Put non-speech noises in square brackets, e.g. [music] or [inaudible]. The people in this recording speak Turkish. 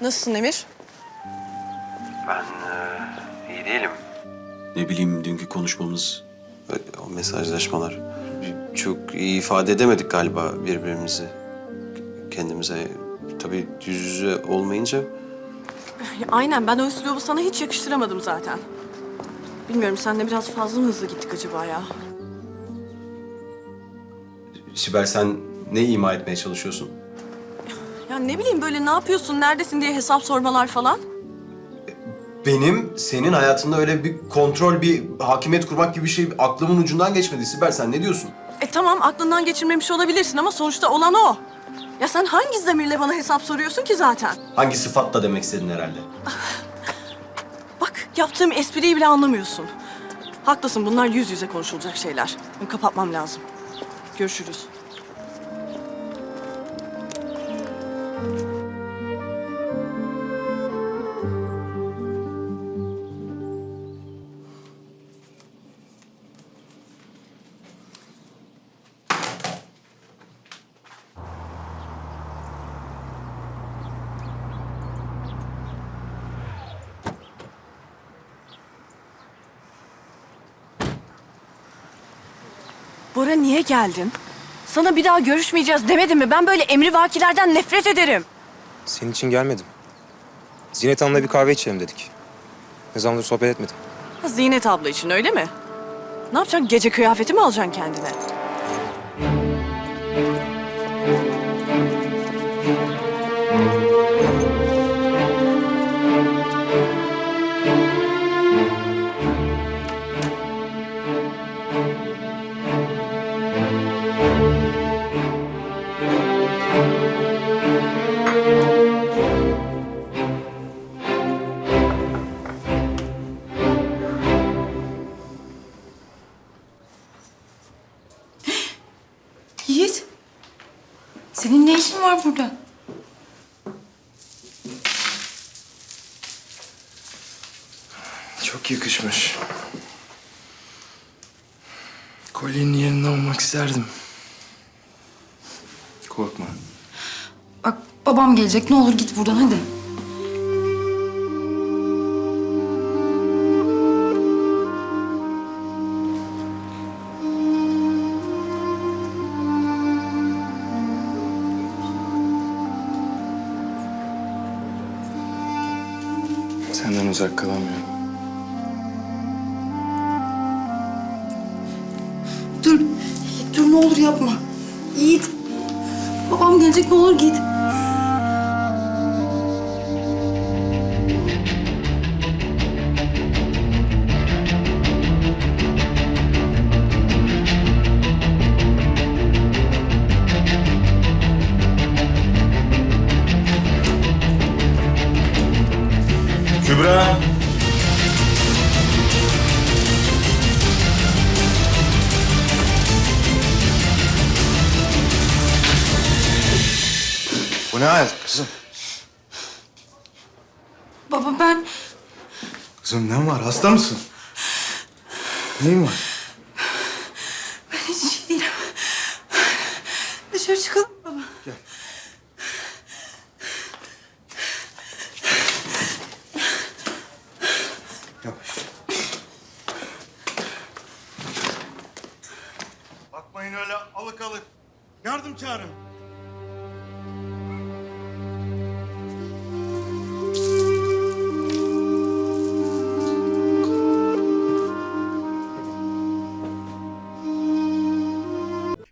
Nasılsın Emir? Ben iyi değilim. Ne bileyim dünkü konuşmamız. O mesajlaşmalar. Çok iyi ifade edemedik galiba birbirimizi. Kendimize. Tabii yüz yüze olmayınca Ya [laughs] aynen ben o üslubu sana hiç yakıştıramadım zaten. Bilmiyorum senle biraz fazla mı hızlı gittik acaba ya? Sibel sen ne ima etmeye çalışıyorsun? Ya ne bileyim böyle ne yapıyorsun, neredesin diye hesap sormalar falan. Benim senin hayatında öyle bir kontrol, bir hakimiyet kurmak gibi bir şey aklımın ucundan geçmedi. Sibel sen ne diyorsun? E tamam aklından geçirmemiş olabilirsin ama sonuçta olan o. Ya sen hangi zamirle bana hesap soruyorsun ki zaten? Hangi sıfatla demek istedin herhalde? [laughs] Bak yaptığım espriyi bile anlamıyorsun. Haklısın bunlar yüz yüze konuşulacak şeyler. Kapatmam lazım. Görüşürüz. Bora niye geldin? Sana bir daha görüşmeyeceğiz demedim mi? Ben böyle emri vakilerden nefret ederim. Senin için gelmedim. Zinet Hanım'la bir kahve içelim dedik. Ne zamandır sohbet etmedim. Ha, Zinet abla için öyle mi? Ne yapacaksın? Gece kıyafeti mi alacaksın kendine? Yiğit. Senin ne işin var burada? Çok yakışmış. Kolyenin yerinde olmak isterdim. Korkma. Bak babam gelecek. Ne olur git buradan hadi. Uzak kalamıyorum. Dur. Dur ne olur yapma. Yiğit. Babam gelecek ne olur git. Bu ne hal kızım? Baba ben Kızım ne var? Hasta mısın? Neyin var? hiç şey değilim. Dışarı çıkalım baba. Yavaş. Bakmayın öyle alık alık. Yardım çağırın.